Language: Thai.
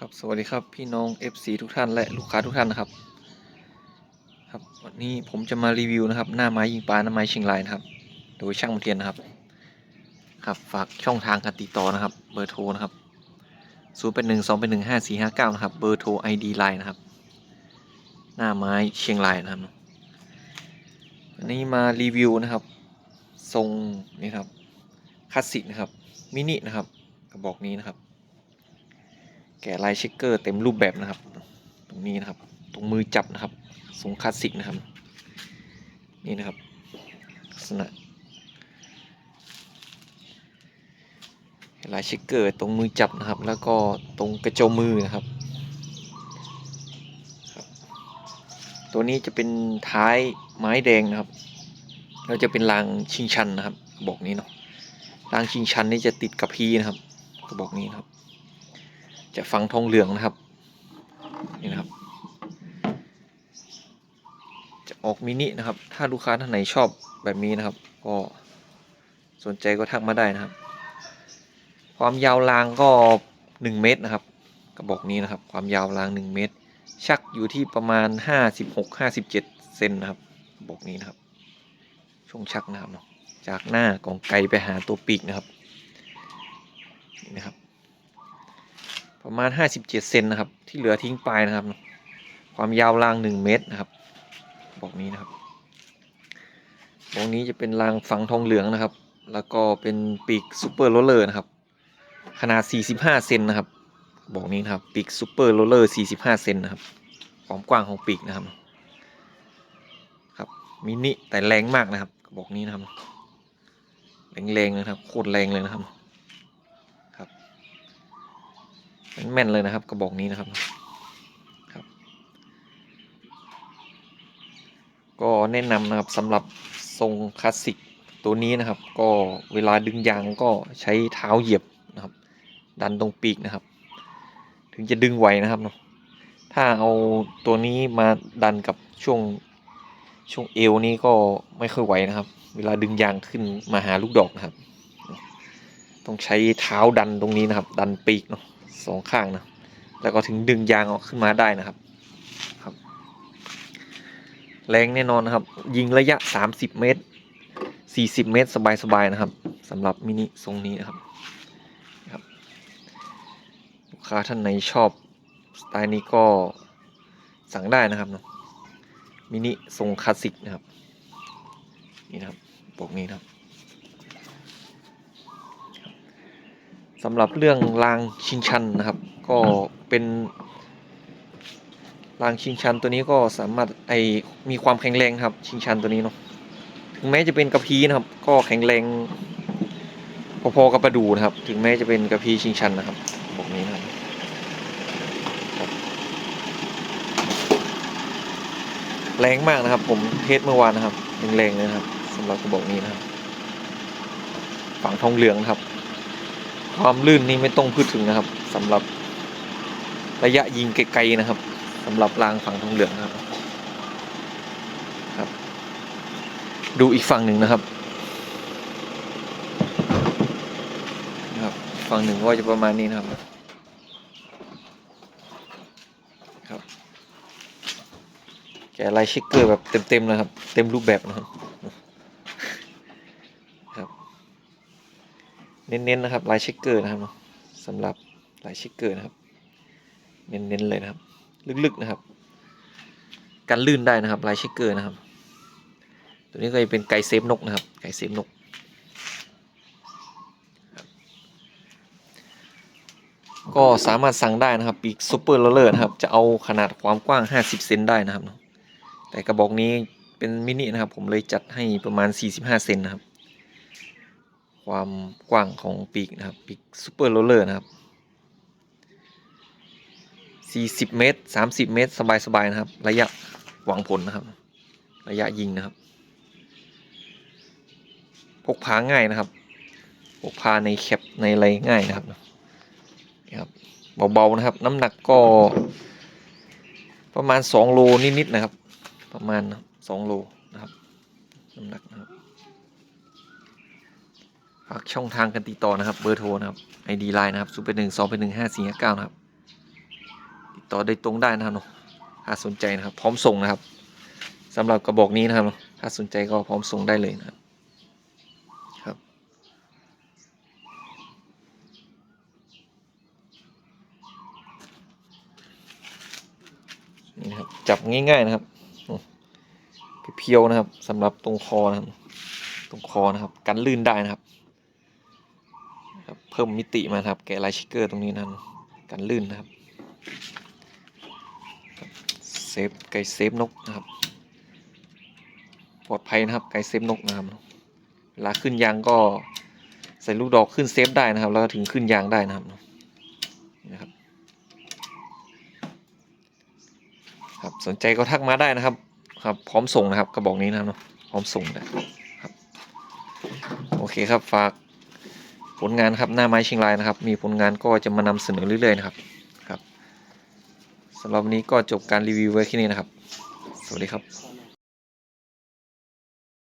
ครับสวัสดีครับพี่น้อง FC ทุกท่านและลูกค้าทุกท่านนะครับ ครับวันนี้ผมจะมารีวิวนะครับ หน้าไม้ยิงปลาหน้าไม้เชียงรายนะครับ โดยช่างมนเทียนนะครับ ครับฝากช่องทางการติดต่อนะครับ เบอร์โทรนะครับ0 8 1 2 8 1 5 4 5 9นะครับเบอร์โทร ID ไลน์นะครับ หน้าไม้เชียงรายนะครับวันนี้มารีวิวนะครับ ทรงนี่ครับคลาสสิกนะครับมินินะครับกระบอกนี้นะครับ กะลายเช็คเกอร์เต็มรูปแบบนะครับ ตรงนี้นะครับ ตรงมือจับนะครับทรงคลาสสิกนะครับ นี่นะครับลักษณะลายเช็คเกอร์ตรงมือจับนะครับ แล้วก็ตรงกระโจมมือนะครับ ตัวนี้จะเป็นท้ายไม้แดงนะครับแล้วจะเป็นรางชิงชันนะครับ บอกนี้เนาะรางชิงชันนี่จะติดกับพีนะครับกระบอกนี้นะครับ จะฟังทองเหลืองนะครับ นี่นะครับ จะออกมินินะครับ ถ้าลูกค้าท่านไหนชอบแบบนี้นะครับ ก็สนใจก็ทักมาได้นะครับ ความยาวรางก็ 1 เมตรนะครับกระบอกนี้นะครับ ความยาวราง 1 เมตร ชักอยู่ที่ประมาณ 56-57เซนนะครับกระบอกนี้นะครับ ช่วงชักนะครับเนาะจากหน้ากองไกลไปหาตัวปีกนะครับนี่นะครับ ประมาณ 57 เซนนะครับ ที่เหลือทิ้งไปนะครับ ความยาวราง 1 เมตรนะครับ บอกนี้นะครับบอกนี้จะเป็นรางฝังทองเหลืองนะครับ แล้วก็เป็นปีกซูเปอร์โรลเลอร์นะครับ ขนาด 45 เซนนะครับ บอกนี้นะครับ ปีกซูเปอร์โรลเลอร์ 45 เซนนะครับ ความกว้างของปีกนะครับ ครับ มินิแต่แรงมากนะครับ บอกนี้นะครับ แรงๆนะครับ โคตรแรงเลยนะครับ แม่นเลยนะครับกระบอกนี้นะครับครับ ก็แนะนำนะครับสำหรับทรงคลาสสิกตัวนี้นะครับ ก็เวลาดึงยางก็ใช้เท้าเหยียบนะครับ ดันตรงปีกนะครับ ถึงจะดึงไหวนะครับเนาะถ้าเอาตัวนี้มาดันกับช่วงช่วงเอวนี้ก็ไม่ค่อยไหวนะครับ เวลาดึงยางขึ้นมาหาลูกดอกนะครับ ต้องใช้เท้าดันตรงนี้นะครับ ดันปีกเนาะ สองข้างนะ แล้วก็ถึงดึงยางออกขึ้นมาได้นะครับครับ แรงแน่นอนนะครับ ยิงระยะ 30 เมตร 40 เมตร สบายๆนะครับสำหรับมินิทรงนี้นะครับครับลูกค้าท่านไหนชอบสไตล์นี้ก็สั่งได้นะครับเนาะมินิทรงคลาสสิกนะครับนี่นะครับปกนี้นะครับ สำหรับเรื่องรางชิงชันนะครับ ก็เป็นรางชิงชันตัวนี้ก็สามารถไอมีความแข็งแรงครับ ชิงชันตัวนี้เนาะถึงแม้จะเป็นกระพีนะครับ ก็แข็งแรงพอๆกับประดูนะครับ ถึงแม้จะเป็นกระพีชิงชันนะครับบอกนี้นะครับแรงมากนะครับ ผมเทสเมื่อวานนะครับแรงๆเลยนะครับสำหรับกระบอกนี้นะครับ ฝั่งทองเหลืองนะครับ ความลื่นนี่ไม่ต้องพูดถึงนะครับสำหรับระยะยิงไกลๆนะครับสำหรับรางฝั่งทองเหลืองครับครับ ดูอีกฝั่งหนึ่งนะครับนะครับ ฝั่งหนึ่งก็จะประมาณนี้นะครับครับแกะลายเช็คเกอร์แบบเต็มๆนะครับ เต็มรูปแบบนะครับ เน้นๆนะครับลายเช็คเกอร์นะครับเนาะสำหรับลายเช็คเกอร์นะครับ เน้นๆเลยนะครับ ลึกๆนะครับ กันลื่นได้นะครับลายเช็คเกอร์นะครับ ตัวนี้ก็จะเป็นไก่เซฟนกนะครับ ไก่เซฟนกก็สามารถสั่งได้นะครับปีกซูเปอร์โรลเลอร์นะครับ จะเอาขนาดความกว้าง 50 เซนได้นะครับ แต่กระบอกนี้เป็นมินินะครับ ผมเลยจัดให้ประมาณ 45 เซนนะครับ ความกว้างของปีกนะครับปีกซูเปอร์โรลเลอร์นะครับ 40 เมตร 30 เมตร สบาย ๆ นะครับ ระยะหวังผลนะครับ ระยะยิงนะครับ พกพาง่ายนะครับ พกพาในแคปในอะไรง่ายนะครับนี่ครับ เบา ๆ นะครับ น้ำหนักก็ประมาณ 2 โลนิด ๆ นะครับ ประมาณ 2 โลนะครับ น้ำหนักนะครับ ฝากช่องทางกันติดต่อนะครับเบอร์โทรนะครับ ID ไลน์นะครับ0 8 1 2 8 1 5 4 5 9นะครับติดต่อโดยตรงได้นะครับเนาะถ้าสนใจนะครับ พร้อมส่งนะครับสำหรับกระบอกนี้นะครับเนาะถ้าสนใจก็พร้อมส่งได้เลยนะครับครับนี่นะครับจับง่าย ๆนะครับเพียวนะครับสำหรับตรงคอนะครับตรงคอนะครับ กันลื่นได้นะครับ ครับเพิ่มมิติมาครับ แกะลายชิกเกอร์ตรงนี้นะครับกันลื่นนะครับเซฟไก่เซฟนกนะครับ ปลอดภัยนะครับไก่เซฟนกนะครับเวลาขึ้นยางก็ใส่ลูกดอกขึ้นเซฟได้นะครับ แล้วถึงขึ้นยางได้นะครับนะครับครับสนใจก็ทักมาได้นะครับครับ พร้อมส่งนะครับกระบอกนี้นะครับพร้อมส่งนะครับโอเคครับฝาก ผลงานครับหน้าไม้เชียงรายนะครับ มีผลงานก็จะมานำเสนอเรื่อยๆนะครับครับสำหรับวันนี้ก็จบการรีวิวไว้แค่นี้นะครับ สวัสดีครับ